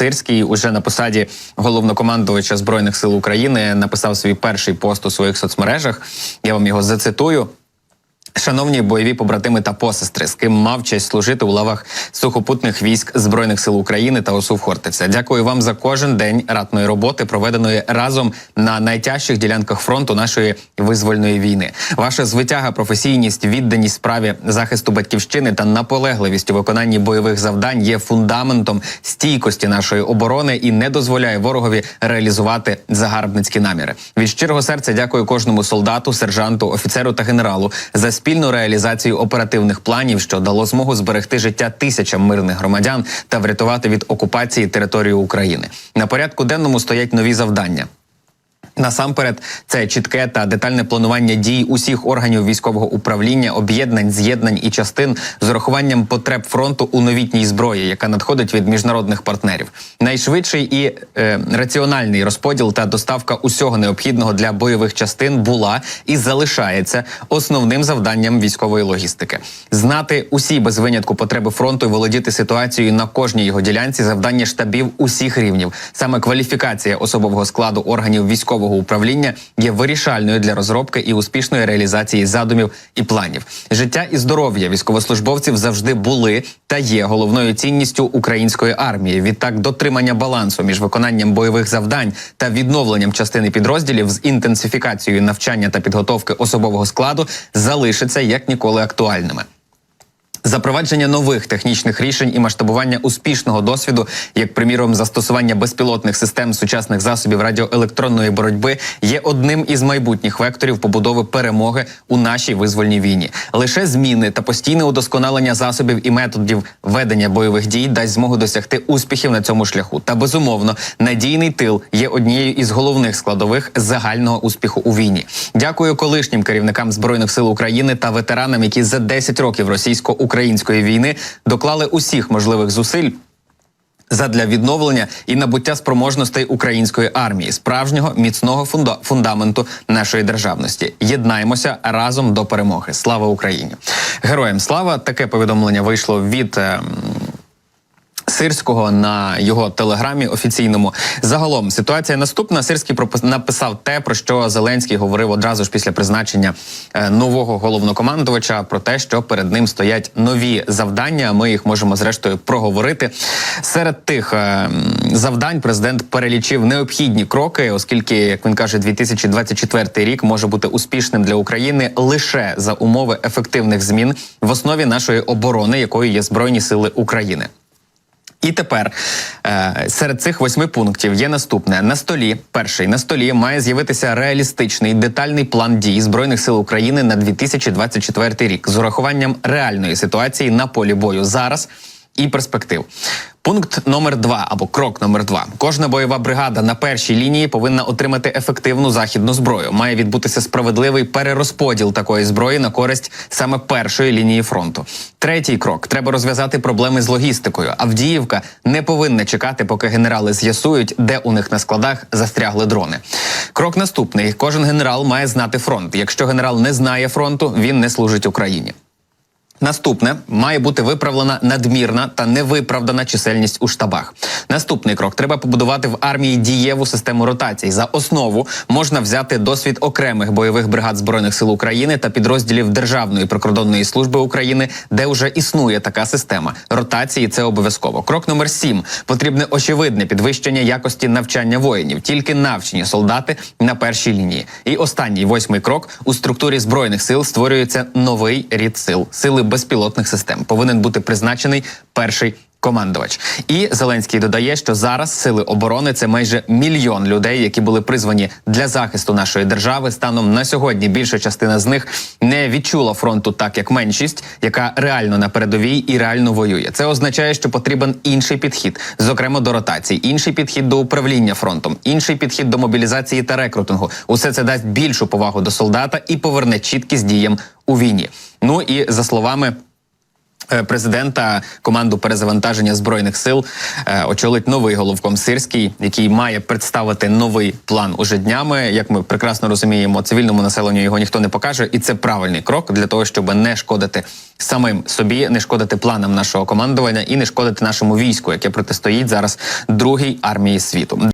Сирський уже на посаді головнокомандувача збройних сил України написав свій перший пост у своїх соцмережах. Я вам його зацитую. Шановні бойові побратими та посестри, з ким мав честь служити у лавах сухопутних військ збройних сил України та ОСУ Хортиця. Дякую вам за кожен день ратної роботи, проведеної разом на найтяжчих ділянках фронту нашої визвольної війни. Ваша звитяга, професійність, відданість справі захисту батьківщини та наполегливість у виконанні бойових завдань є фундаментом стійкості нашої оборони і не дозволяє ворогові реалізувати загарбницькі наміри. Від щирого серця дякую кожному солдату, сержанту, офіцеру та генералу за спільну реалізацію оперативних планів, що дало змогу зберегти життя тисячам мирних громадян та врятувати від окупації територію України. На порядку денному стоять нові завдання. Насамперед, це чітке та детальне планування дій усіх органів військового управління, об'єднань, з'єднань і частин з урахуванням потреб фронту у новітній зброї, яка надходить від міжнародних партнерів. Найшвидший і е, раціональний розподіл та доставка усього необхідного для бойових частин була і залишається основним завданням військової логістики. Знати усі без винятку потреби фронту і володіти ситуацією на кожній його ділянці завдання штабів усіх рівнів. Саме кваліфікація особового складу органів військового управління є вирішальною для розробки і успішної реалізації задумів і планів. Життя і здоров'я військовослужбовців завжди були та є головною цінністю української армії. Відтак, дотримання балансу між виконанням бойових завдань та відновленням частини підрозділів з інтенсифікацією навчання та підготовки особового складу залишиться як ніколи актуальними. Запровадження нових технічних рішень і масштабування успішного досвіду, як приміром застосування безпілотних систем сучасних засобів радіоелектронної боротьби, є одним із майбутніх векторів побудови перемоги у нашій визвольній війні. Лише зміни та постійне удосконалення засобів і методів ведення бойових дій дасть змогу досягти успіхів на цьому шляху. Та безумовно, надійний тил є однією із головних складових загального успіху у війні. Дякую колишнім керівникам збройних сил України та ветеранам, які за 10 років російсько-української війни доклали усіх можливих зусиль. Задля відновлення і набуття спроможностей української армії, справжнього міцного фунда- фундаменту нашої державності. Єднаємося разом до перемоги. Слава Україні! Героям слава! Таке повідомлення вийшло від. ем, Сирського на його телеграмі офіційному загалом ситуація наступна. Сирський написав те, про що Зеленський говорив одразу ж після призначення е, нового головнокомандувача про те, що перед ним стоять нові завдання. Ми їх можемо зрештою проговорити. Серед тих е, завдань президент перелічив необхідні кроки, оскільки, як він каже, 2024 рік може бути успішним для України лише за умови ефективних змін в основі нашої оборони, якою є збройні сили України. І тепер е, серед цих восьми пунктів є наступне: на столі. Перший на столі має з'явитися реалістичний детальний план дій збройних сил України на 2024 рік з урахуванням реальної ситуації на полі бою зараз і перспектив. Пункт номер два або крок номер два. Кожна бойова бригада на першій лінії повинна отримати ефективну західну зброю. Має відбутися справедливий перерозподіл такої зброї на користь саме першої лінії фронту. Третій крок треба розв'язати проблеми з логістикою. Авдіївка не повинна чекати, поки генерали з'ясують, де у них на складах застрягли дрони. Крок наступний: кожен генерал має знати фронт. Якщо генерал не знає фронту, він не служить Україні. Наступне має бути виправлена надмірна та невиправдана чисельність у штабах. Наступний крок треба побудувати в армії дієву систему ротацій. За основу можна взяти досвід окремих бойових бригад збройних сил України та підрозділів Державної прикордонної служби України, де вже існує така система. Ротації це обов'язково. Крок номер сім потрібне очевидне підвищення якості навчання воїнів. Тільки навчені солдати на першій лінії. І останній восьмий крок у структурі збройних сил створюється новий рід сил сили безпілотних систем. Повинен бути призначений перший. Командувач і Зеленський додає, що зараз сили оборони це майже мільйон людей, які були призвані для захисту нашої держави. Станом на сьогодні більша частина з них не відчула фронту так, як меншість, яка реально на передовій і реально воює. Це означає, що потрібен інший підхід, зокрема до ротацій, інший підхід до управління фронтом, інший підхід до мобілізації та рекрутингу. Усе це дасть більшу повагу до солдата і поверне чіткість діям у війні. Ну і за словами. е, президента команду перезавантаження збройних сил е, очолить новий головком Сирський, який має представити новий план уже днями. Як ми прекрасно розуміємо, цивільному населенню його ніхто не покаже, і це правильний крок для того, щоб не шкодити самим собі, не шкодити планам нашого командування і не шкодити нашому війську, яке протистоїть зараз другій армії світу.